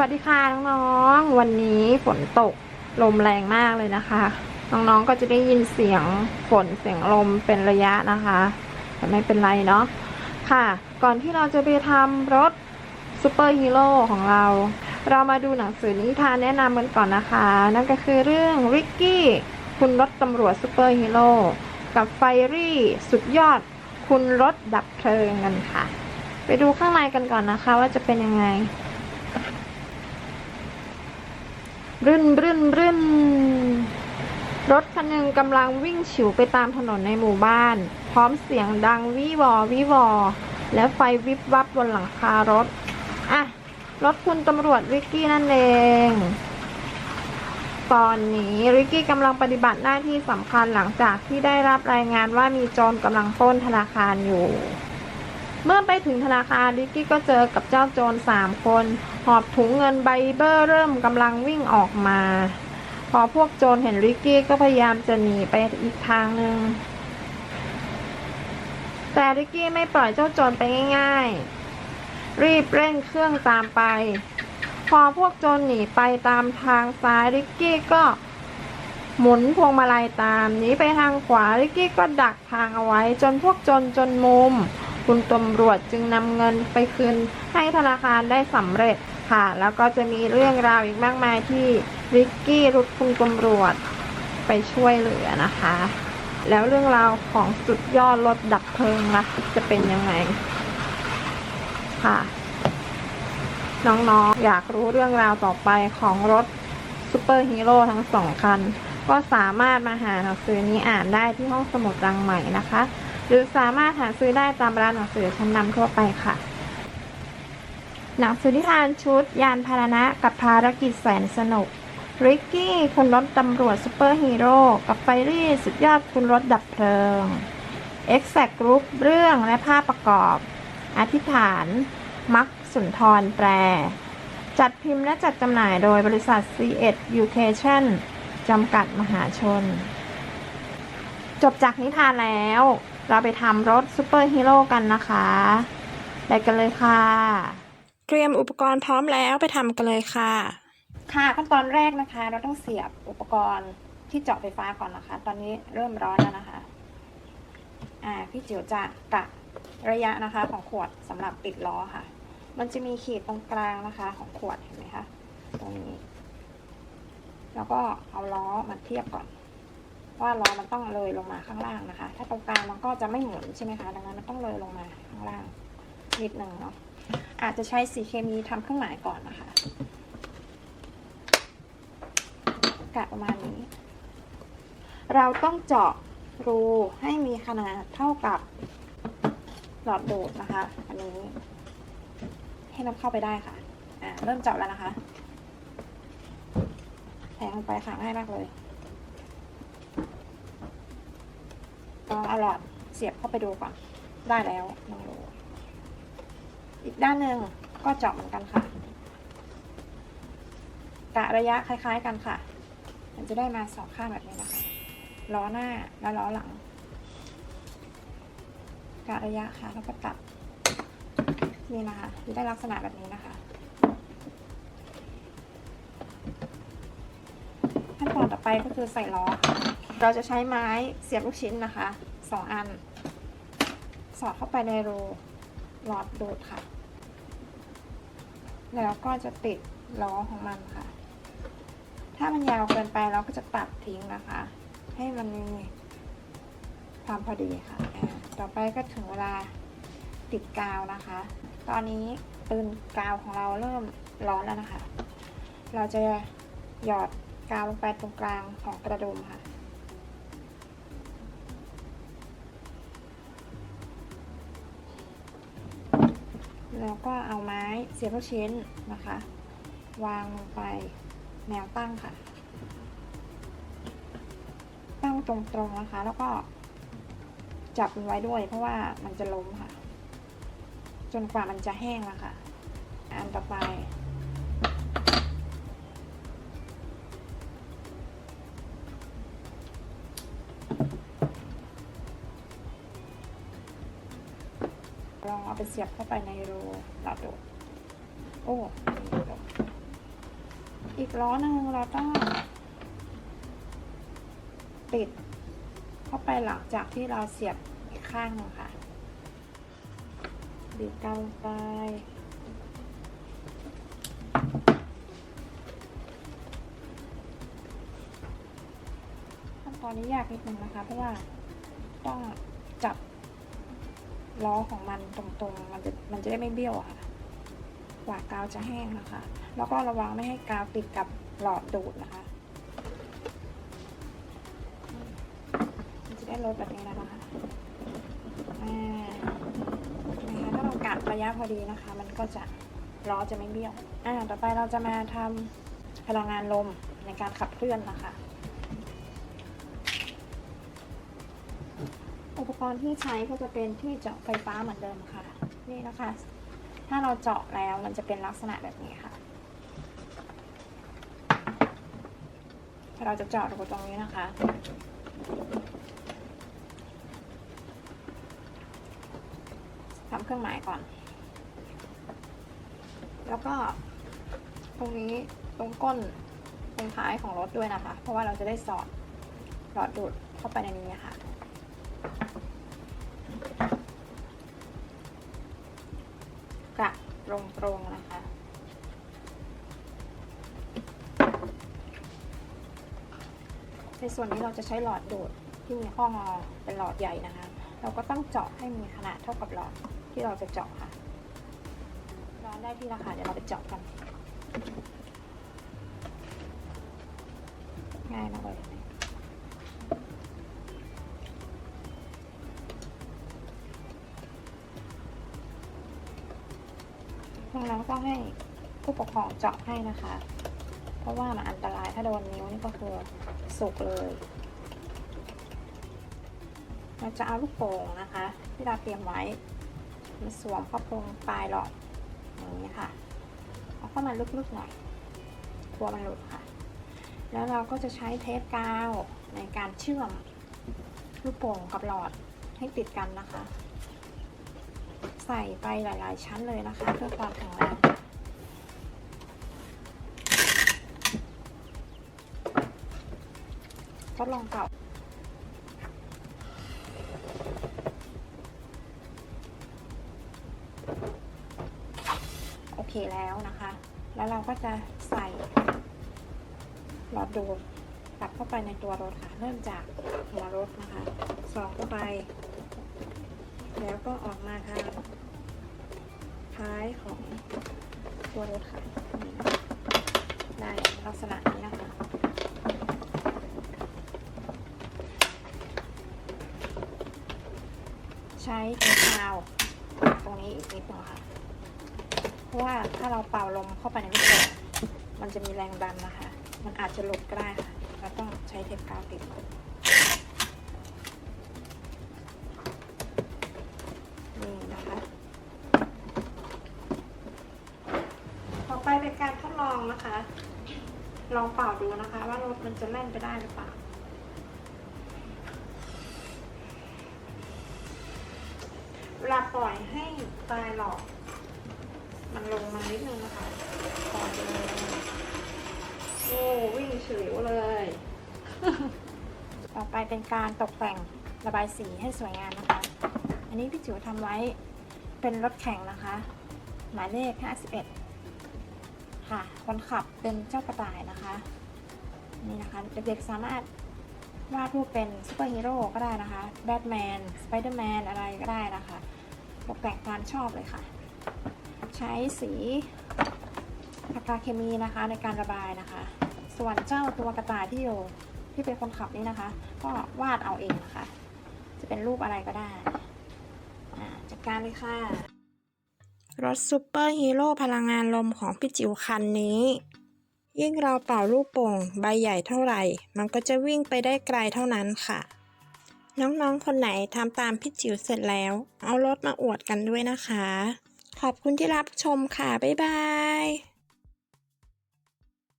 วัสดีค่ะน้องๆ วันนี้ฝนตกลมแรงมากเลยนะคะ น้องๆ ก็จะได้ยินเสียงฝนเสียงลมเป็นระยะนะคะ แต่ไม่เป็นไรเนาะ ค่ะ ก่อนที่เราจะไปทำรถซูเปอร์ฮีโร่ของเรา เรามาดูหนังสือนิทานแนะนำกันก่อนนะคะ นั่นก็คือเรื่องริกกี้คุณรถตำรวจซูเปอร์ฮีโร่กับไฟรี่สุดยอดคุณรถดับเพลิงกันค่ะ ไปดูข้างในกันก่อนนะคะว่าจะเป็นยังไง รื่นรื่นรื่นรถคันหนึ่งกำลังวิ่งฉิวไปตามถนนในหมู่บ้าน พร้อมเสียงดังวิวอวิวอ และไฟวิบวับบนหลังคารถ อะ รถคุณตำรวจริกกี้นั่นเอง ตอนนี้ริกกี้กำลังปฏิบัติหน้าที่สำคัญหลังจากที่ได้รับรายงานว่ามีโจรกำลังปล้นธนาคารอยู่ เมื่อไปถึงธนาคารริกกี้ก็เจอกับเจ้าโจรสามคน หอบถุงเงินใบเบอร์เริ่มกำลังวิ่งออกมา พอพวกโจรเห็นริกกี้ก็พยายามจะหนีไปอีกทางหนึ่งแต่ริกกี้ไม่ปล่อยเจ้าโจรไปง่าย ๆ รีบเร่งเครื่องตามไป พอพวกโจรหนีไปตามทางซ้ายริกกี้ก็หมุนพวงมาลัยตามหนีไปทางขวาริกกี้ก็ดักทางเอาไว้ จนพวกโจรจนมุม คุณตำรวจจึงนำเงินไปคืนให้ธนาคารได้สำเร็จค่ะ แล้วก็จะมีเรื่องราวอีกมากมายที่ริกกี้รุดคุณตำรวจไปช่วยเหลือนะคะ แล้วเรื่องราวของสุดยอดรถดับเพลิงล่ะจะเป็นยังไงค่ะน้องๆอยากรู้เรื่องราวต่อไปของรถซูเปอร์ฮีโร่ทั้งสองคัน ก็สามารถมาหาหนังสือนี้อ่านได้ที่ห้องสมุดรังใหม่นะคะ หรือสามารถหาซื้อได้ตามร้านหนังสือชั้นนำทั่วไปค่ะ หนังสือนิทานชุด ยานพาหนะกับภารกิจแสนสนุกริกกี้คุณรถตำรวจซูเปอร์ฮีโร่กับไฟรี่สุดยอดคุณรถดับเพลิง Exact Group เรื่องและภาพประกอบ อธิษฐาน มักสุนทรแปลจัดพิมพ์และจัดจำหน่ายโดยบริษัท C1 Education จำกัดมหาชน จบจากนิทานแล้ว เราไปทำรถซูเปอร์ฮีโร่กันนะคะ ไปกันเลยค่ะ เตรียมอุปกรณ์พร้อมแล้วไปทำกันเลยค่ะ ค่ะขั้นตอนแรกนะคะ เราต้องเสียบอุปกรณ์ที่เจาะไฟฟ้าก่อนนะคะ ตอนนี้เริ่มร้อนแล้วนะคะ อ่าพี่จิ๋วจะกะระยะนะคะ ของขวดสำหรับปิดล้อค่ะ มันจะมีขีดตรงกลางนะคะ ของขวดเห็นไหมคะตรงนี้ แล้วก็เอาล้อมาเทียบก่อน ว่าล้อมันต้องเลยลงมาข้างล่างนะคะ ถ้าตรงกลางมันก็จะไม่หมุนใช่ไหมคะ ดังนั้นมันต้องเลยลงมาข้างล่างนิดหนึ่งเนาะ อาจจะใช้สีเคมีทำเครื่องหมายก่อนนะคะกะประมาณนี้ เราต้องเจาะรูให้มีขนาดเท่ากับหลอดดูดนะคะ อันนี้ ให้มันเข้าไปได้ค่ะ อ่า เริ่มเจาะแล้วนะคะ แทงลงไปค่ะง่ายมากเลยลอง เอาหลอดเสียบเข้าไปดูก่อน ได้แล้วลองดูอีกด้านหนึ่งก็เจาะเหมือนกันค่ะกะระยะคล้าย ๆ กันค่ะ มันจะได้มาสองข้างแบบนี้นะคะ ล้อหน้าและล้อหลังกะระยะค่ะ แล้วก็ตัดนี่นะคะจะได้ลักษณะแบบนี้นะคะขั้นตอนต่อไปก็คือใส่ล้อ เราจะใช้ไม้เสียบลูกชิ้นนะคะ สองอัน สอดเข้าไปในรูหลอดดูดค่ะ แล้วก็จะติดล้อของมันค่ะ ถ้ามันยาวเกินไปเราก็จะตัดทิ้งนะคะ ให้มันมีความพอดีค่ะ ต่อไปก็ถึงเวลาติดกาวนะคะ ตอนนี้ปืนกาวของเราเริ่มร้อนแล้วนะคะ เราจะหยอดกาวลงไปตรงกลางของกระดุมค่ะ แล้วก็เอาไม้เสียบลูกชิ้นนะคะ วางลงไปแนวตั้งค่ะ ตั้งตรงๆนะคะ แล้วก็จับมันไว้ด้วย เพราะว่ามันจะล้มค่ะ จนกว่ามันจะแห้งแล้วค่ะอันต่อไป ไปเสียบเข้าไปในรูหลอดดูโอ้นี่ดูอีกล้อหนึ่งเราต้องติด เข้าไปหลังจากที่เราเสียบอีกข้างนึ่งค่ะบีบกาวไปขั้นตอนนี้ยากนิดนึงนะคะ เพราะว่าต้องจับ ล้อของมันตรงๆ มันจะมันจะได้ไม่เบี้ยวค่ะกว่ากาวจะแห้งนะคะ แล้วก็ระวังไม่ให้กาวติดกับหลอดดูดนะคะ มันจะได้ลดแบบนี้นะคะอ่นะคะถ้าเรากัดระยะพอดีนะคะ มันก็จะล้อจะไม่เบี้ยว อ่า ต่อไปเราจะมาทำพลังงานลมในการขับเคลื่อนนะคะ อุปกรณ์ที่ใช้ก็จะเป็นที่เจาะไฟฟ้าเหมือนเดิมค่ะ นี่นะคะ ถ้าเราเจาะแล้วมันจะเป็นลักษณะแบบนี้ค่ะ เราจะเจาะรูตรงนี้นะคะ ทำเครื่องหมายก่อน แล้วก็ตรงนี้ตรงก้นตรงท้ายของรถด้วยนะคะ เพราะว่าเราจะได้สอดหลอดดูดเข้าไปในนี้ค่ะ กระต รงนะคะ ในส่วนนี้เราจะใช้หลอดดูดที่มีข้องอเป็นหลอดใหญ่นะคะ เราก็ต้องเจาะให้มีขนาดเท่ากับหลอดที่เราจะเจาะค่ะ ร้อนได้ที่ราคาเดี๋ยวเราไปเจาะกัน ง่ายมากเลย ดังนั้นก็ให้ผู้ปกครองเจาะให้นะคะ เพราะว่ามันอันตรายถ้าโดนนิ้วนี่ก็คือสุกเลยเราจะเอาลูกโป่งนะคะ ที่เราเตรียมไว้มาสวมเข้าตรงปลายหลอดอย่างนี้ค่ะเอาเข้ามาลึกๆหน่อยกลัวมันหลุดค่ะ แล้วเราก็จะใช้เทปกาวในการเชื่อมลูกโป่งกับหลอดให้ติดกันนะคะ ใส่ไปหลาย ๆ ชั้นเลยนะคะ เพื่อความแข็งแรงทดลองเก่าโอเคแล้วนะคะ แล้วเราก็จะใส่หลอดดูดกลับเข้าไปในตัวรถค่ะ เริ่มจากหัวรถนะคะ สองเข้าไป แล้วก็ออกมาทา ตัวรถค่ะนี่ได้ลักษณะนี้นะคะ ใช้เทปกาวตรงนี้อีกนิดหนึ่งค่ะ เพราะว่าถ้าเราเป่าลมเข้าไปในลูกโป่งมันจะมีแรงดันนะคะ มันอาจจะหลุดก็ได้ค่ะ เราต้องใช้เทปกาวติด นี่นะคะ ต่อไปเป็นการทดลองนะคะ ลองเป่า ดูนะคะว่ารถมันจะแล่นไปได้หรือเปล่าเวลาปล่อยให้ปลายหลอดมันลงมานิดนึงนะคะปล่อยเลยโอ้วิ่งเฉลิวเลย ต่อไปเป็นการตกแต่งระบายสีให้สวยงามนะคะ อันนี้พี่จิ๋วทำไว้เป็นรถแข่งนะคะ หมายเลข 51 ค่ะ คนขับเป็นเจ้ากระต่ายนะคะ นี่นะคะ เด็กๆสามารถวาดรูปเป็นซูเปอร์ฮีโร่ก็ได้นะคะแบทแมนสไปเดอร์แมนอะไรก็ได้นะคะตกแต่งตามชอบเลยค่ะ ใช้สีปากกาเคมีนะคะในการระบายนะคะ ส่วนเจ้าตัวกระต่ายที่อยู่ที่เป็นคนขับนี่นะคะ ก็วาดเอาเองนะคะ จะเป็นรูปอะไรก็ได้จัดการเลยค่ะ รถซูเปอร์ฮีโร่พลังงานลมของพี่จิ๋วคันนี้ ยิ่งเราเป่าลูกโป่งใบใหญ่เท่าไหร่ มันก็จะวิ่งไปได้ไกลเท่านั้นค่ะ น้องๆ คนไหนทำตามพี่จิ๋วเสร็จแล้ว เอารถมาอวดกันด้วยนะคะ ขอบคุณที่รับชมค่ะ บ๊ายบาย